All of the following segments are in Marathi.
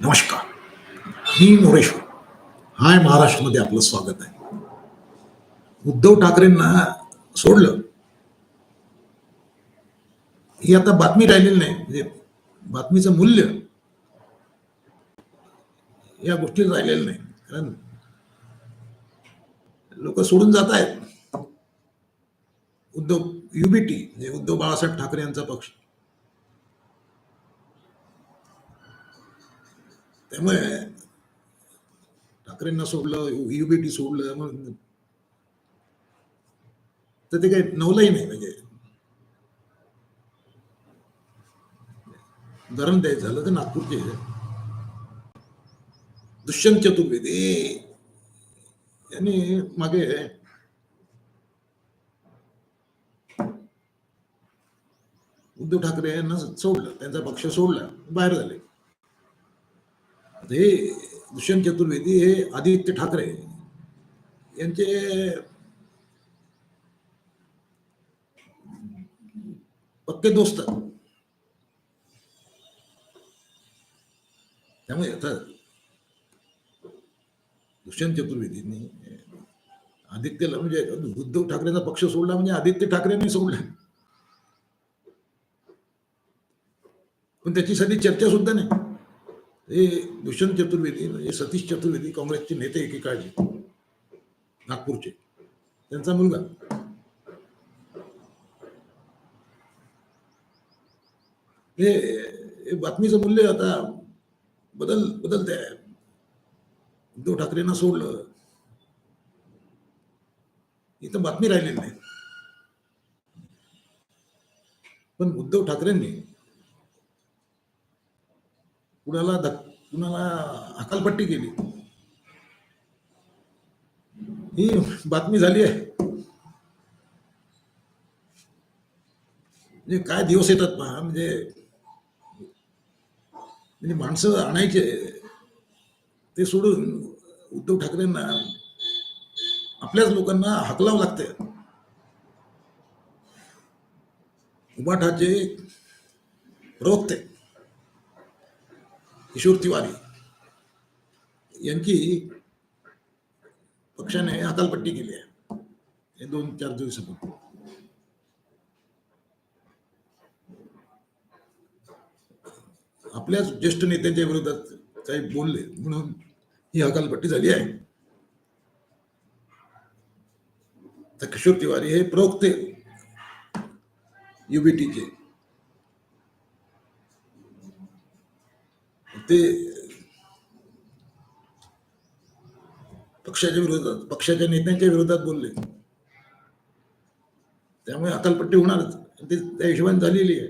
नमस्कार. मी मोरेश्वर. हाय महाराष्ट्रामध्ये आपलं स्वागत आहे. उद्धव ठाकरेंना सोडलं. ही आता बातमी राहिलेली नाही. म्हणजे बातमीचं मूल्य या गोष्टी राहिलेलं नाही. कारण लोक सोडून जात आहेत. उद्धव युबीटी म्हणजे उद्धव बाळासाहेब ठाकरे यांचा पक्ष. त्यामुळे ठाकरेंना सोडलं युबीटी सोडलं मग तर ते काही नवलंही नाही म्हणजे धरण द्यायचं झालं तर नागपूरचे दुष्यंत चतुर्वेदी यांनी मागे उद्धव ठाकरे यांना सोडलं त्यांचा पक्ष सोडला बाहेर झाले. ते हे दुष्यंत चतुर्वेदी हे आदित्य ठाकरे यांचे पक्के दोस्त. त्यामुळे आता दुष्यंत चतुर्वेदींनी आदित्यला म्हणजे उद्धव ठाकरेंचा पक्ष सोडला म्हणजे आदित्य ठाकरेंनी सोडला. पण त्याची सध्या चर्चा सुद्धा नाही. हे दुष्यंत चतुर्वेदी म्हणजे सतीश चतुर्वेदी काँग्रेसचे नेते एकेकाळचे नागपूरचे. त्यांचा मुलगा. हे हे बातमीचं मूल्य आता बदल बदलते आहे. उद्धव ठाकरेंना सोडलं. इथं बातमी राहिलेली नाही. पण उद्धव ठाकरेंनी कुणाला धक कुणाला हकालपट्टी केली. ही बातमी झाली आहे. म्हणजे काय दिवस येतात पहा म्हणजे म्हणजे माणसं आणायचे ते सोडून उद्धव ठाकरेंना आपल्याच लोकांना हकलावं लागते उबाठाचे प्रवक्ते. किशोर तिवारी यांची पक्षाने हकालपट्टी केली आहे. हे दोन चार दिवसापूर्वी. आपल्याच ज्येष्ठ नेत्यांच्या विरोधात काही बोलले म्हणून ही हकालपट्टी झाली आहे. तर किशोर तिवारी हे प्रवक्ते युबीटीचे ते पक्षाच्या विरोधात पक्षाच्या नेत्यांच्या विरोधात बोलले. त्यामुळे अकालपट्टी होणारच. ते त्या हिशोबाने झालेली आहे.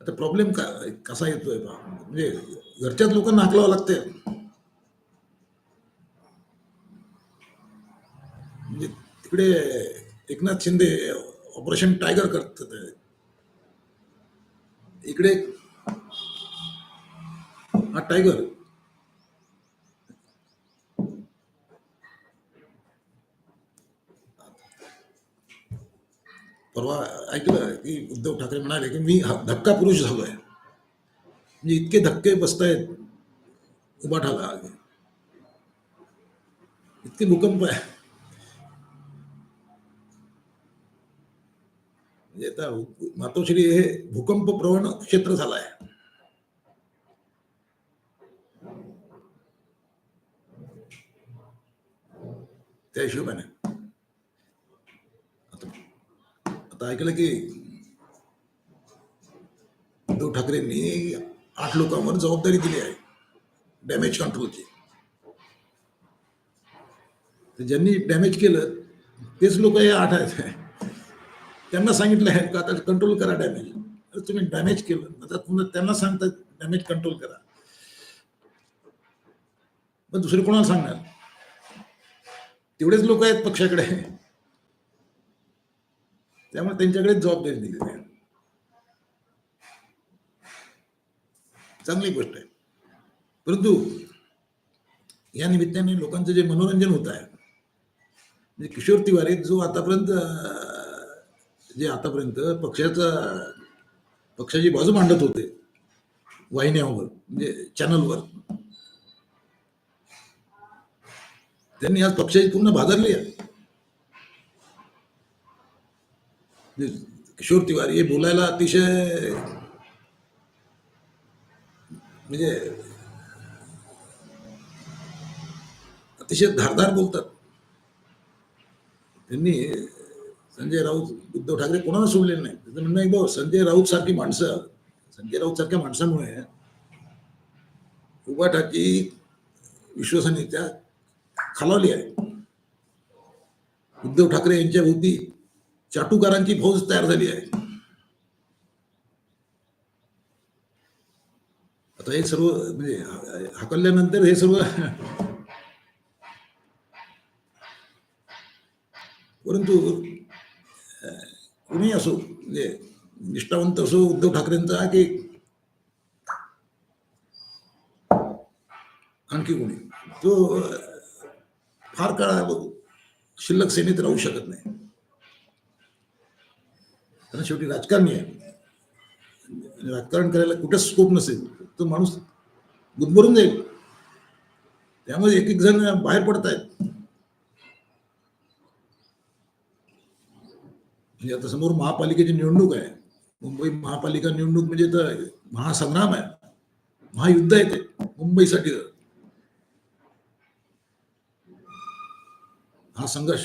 आता प्रॉब्लेम का कसा येतोय म्हणजे घरच्याच लोकांना हाकलावं लागतंय. म्हणजे तिकडे एकनाथ शिंदे ऑपरेशन टायगर करतात. इकडे हा टायगर परवा ऐकलं की उद्धव ठाकरे म्हणाले की मी धक्का पुरुष झालोय म्हणजे इतके धक्के बसतायत उबाठाला इतके भूकंप आहे म्हणजे आता मातोश्री हे भूकंप प्रवण क्षेत्र झालं आहे त्या हिशोबाने. आता आता ऐकलं की उद्धव ठाकरेंनी आठ लोकांवर जबाबदारी दिली आहे. डॅमेज कंट्रोलची ज्यांनी डॅमेज केलं तेच लोक हे आठ आहेत. त्यांना सांगितलं आहे का आता कंट्रोल करा डॅमेज तुम्ही डॅमेज केलं आता पुन्हा त्यांना सांगता डॅमेज कंट्रोल करा. पण दुसरे कोणाला सांगणार? तेवढेच लोक आहेत पक्षाकडे. त्यामुळे त्यांच्याकडे जबाबदारी दिली आहे चांगली गोष्ट आहे. परंतु या निमित्ताने लोकांचं जे मनोरंजन होत आहे म्हणजे किशोर तिवारी जो आतापर्यंत जे आतापर्यंत पक्षाचा पक्षाची बाजू मांडत होते वाहिन्यावर म्हणजे चॅनलवर त्यांनी आज पक्षाची पूर्ण भादरली आहे किशोर तिवारी हे बोलायला अतिशय म्हणजे अतिशय धारदार बोलतात. त्यांनी संजय राऊत उद्धव ठाकरे कोणाला सोडले नाही? त्याचं म्हणणं एक भाऊ संजय राऊत सारखी माणसं संजय राऊत सारख्या माणसामुळे ठाकी विश्वसनीयता खालावली आहे. उद्धव ठाकरे यांच्या भोवती चाटुकारांची फौज तयार झाली आहे. आता हे सर्व म्हणजे हाकलल्यानंतर हे सर्व परंतु कुणी असो म्हणजे निष्ठावंत असो उद्धव ठाकरेंचा की आणखी कोणी? तो फार काळ शिल्लक सेनेत राहू शकत नाही. कारण शेवटी राजकारणी आहे. राजकारण करायला कुठं स्कोप नसेल. तो माणूस गुदमरून जाईल. त्यामुळे एक एक जण बाहेर पडत आहेत म्हणजे आता समोर महापालिकेची निवडणूक आहे. मुंबई महापालिका निवडणूक म्हणजे तर महासंग्राम आहे. महायुद्ध आहे ते. मुंबईसाठी हा संघर्ष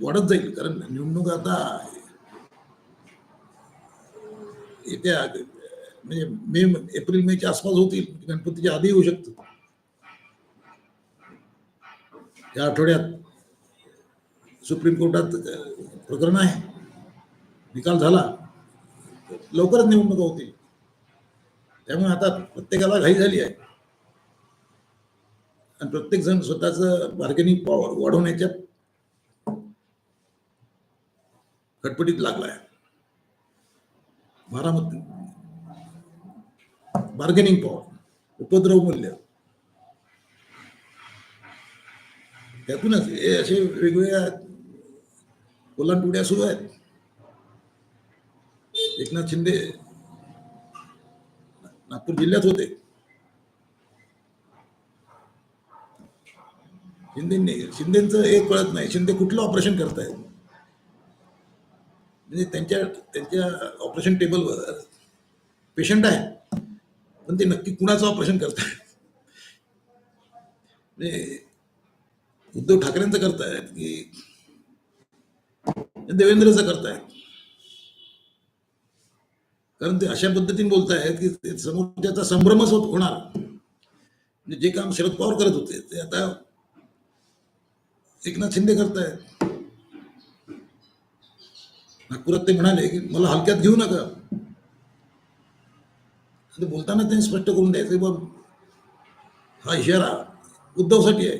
वाढत जाईल कारण निवडणूक आता येत्या म्हणजे मे एप्रिल मेच्या आसपास होतील गणपतीच्या आधी होऊ शकतं. या आठवड्यात सुप्रीम कोर्टात प्रकरण आहे. निकाल झाला. लवकरच निवडणुका होतील. त्यामुळे आता प्रत्येकाला घाई झाली आहे. आणि प्रत्येक जण स्वतःच बार्गेनिंग पॉवर वाढवण्याच्या खटपटीत लागलाय. भारामत बारामती. बार्गेनिंग पॉवर उपद्रव मूल्य. त्यातूनच हे असे वेगवेगळ्या ओलांडुड्या सुरू आहेत. एकनाथ शिंदे नागपूर जिल्ह्यात होते. शिंदेंनी शिंदेचं एक कळत नाही. शिंदे कुठलं ऑपरेशन करतायत? म्हणजे त्यांच्या त्यांच्या ऑपरेशन टेबलवर पेशंट आहे पण ते नक्की कुणाचं ऑपरेशन करतायत? म्हणजे उद्धव ठाकरेंचं करतायत की देवेंद्रचं करतायत? कारण ते अशा पद्धतीने बोलतायत की समोर त्याचा संभ्रमच होत होणार. म्हणजे जे काम शरद पवार करत होते ते आता एकनाथ शिंदे करतायत. नागपुरात ते म्हणाले की मला हलक्यात घेऊ नका. ते बोलताना त्यांनी स्पष्ट करून द्यायचं की बाबा हा इशारा उद्धवसाठी आहे.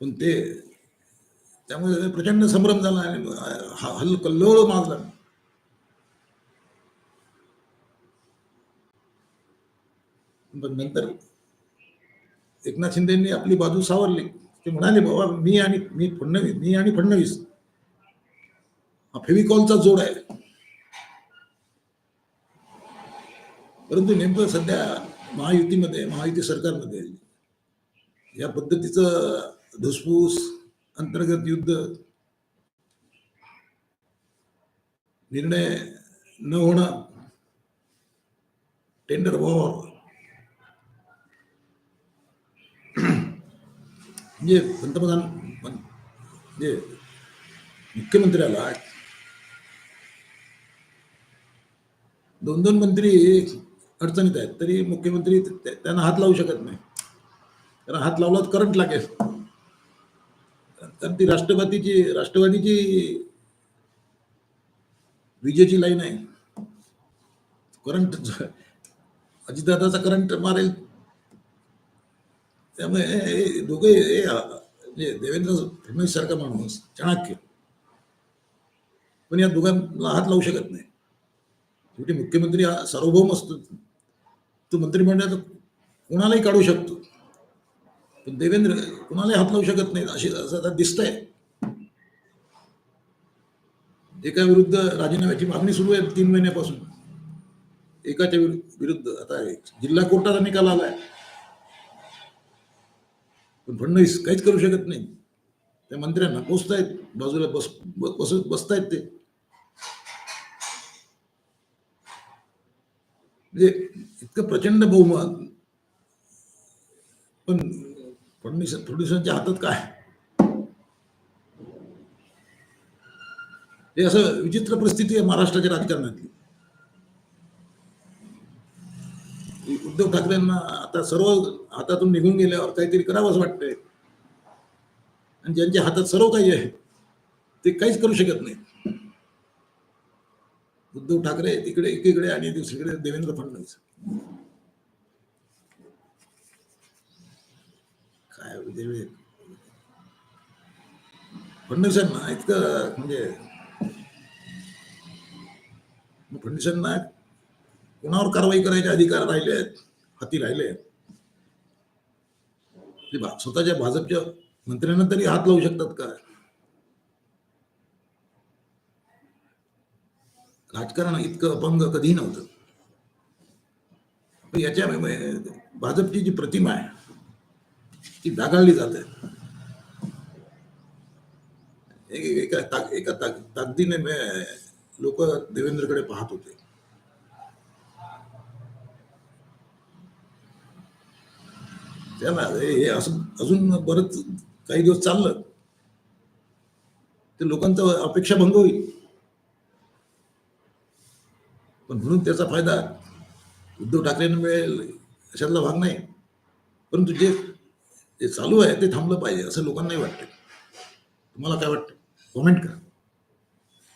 पण ते त्यामुळे प्रचंड संभ्रम झाला आणि हा- हल्ल कल्लोळ माजला. पण नंतर एकनाथ शिंदेनी आपली बाजू सावरली. ते म्हणाले बाबा मी आणि मी फडणवीस मी आणि फडणवीस हा फेविकॉलचा जोड आहे. परंतु नेमकं सध्या महायुतीमध्ये महायुती सरकारमध्ये या पद्धतीचं धुसफूस अंतर्गत युद्ध निर्णय न होणं टेंडर वॉर म्हणजे पंतप्रधान म्हणजे मुख्यमंत्र्याला दोन दोन मंत्री अडचणीत आहेत तरी मुख्यमंत्री त्यांना हात लावू शकत नाही. कारण हात लावला तर करंट लागेल. कारण ती राष्ट्रवादीची राष्ट्रवादीची विजेची लाईन आहे. करंट अजितदादाचा करंट मारेल. त्यामुळे हे दोघे हे म्हणजे देवेंद्र फडणवीस सारखा माणूस चाणक्य. पण या दोघांना हात लावू शकत नाही. शेवटी मुख्यमंत्री हा सार्वभौम असतो. तो मंत्रिमंडळात कोणालाही काढू शकतो. पण देवेंद्र कोणालाही हात लावू शकत नाही अशी असं आता दिसतंय. एका विरुद्ध राजीनाम्याची मागणी सुरू आहे तीन महिन्यापासून. एकाच्या विरुद्ध आता जिल्हा कोर्टाचा निकाल आलाय. पण फडणवीस काहीच करू शकत नाही. त्या मंत्र्यांना पोचतायत. बाजूला बस बस बसतायत ते. म्हणजे इतकं प्रचंड बहुमत. पण फडणवीस फडणवीसांच्या हातात काय? हे असं विचित्र परिस्थिती आहे महाराष्ट्राच्या राजकारणातली. उद्धव ठाकरेंना आता सर्व हातातून निघून गेल्यावर काहीतरी करावंच वाटतंय. आणि ज्यांच्या हातात सर्व काही आहे ते काहीच करू शकत नाही उद्धव ठाकरे तिकडे एकीकडे आणि दुसरीकडे देवेंद्र फडणवीस. काय देवे? फडणवीसांना इतकं म्हणजे फडणवीसांना कोणावर कारवाई करायचे अधिकार राहिले आहेत हाती राहिले आहेत. ते स्वतःच्या भाजपच्या मंत्र्यांना तरी हात लावू शकतात का? राजकारण इतकं अपंग कधीही नव्हतं. याच्या भाजपची जी प्रतिमा आहे ती डागाळली जाते एका एका ताक- ताकदीने लोक देवेंद्रकडे पाहत होते. त्याला हे असं अजून बरंच काही दिवस चाललं ते लोकांचा अपेक्षा भंग होईल. पण म्हणून त्याचा फायदा उद्धव ठाकरेंना मिळेल अशातला भाग नाही. परंतु जे जे चालू आहे ते थांबलं पाहिजे असं लोकांनाही वाटतं तुम्हाला काय वाटतं कॉमेंट करा.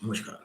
नमस्कार.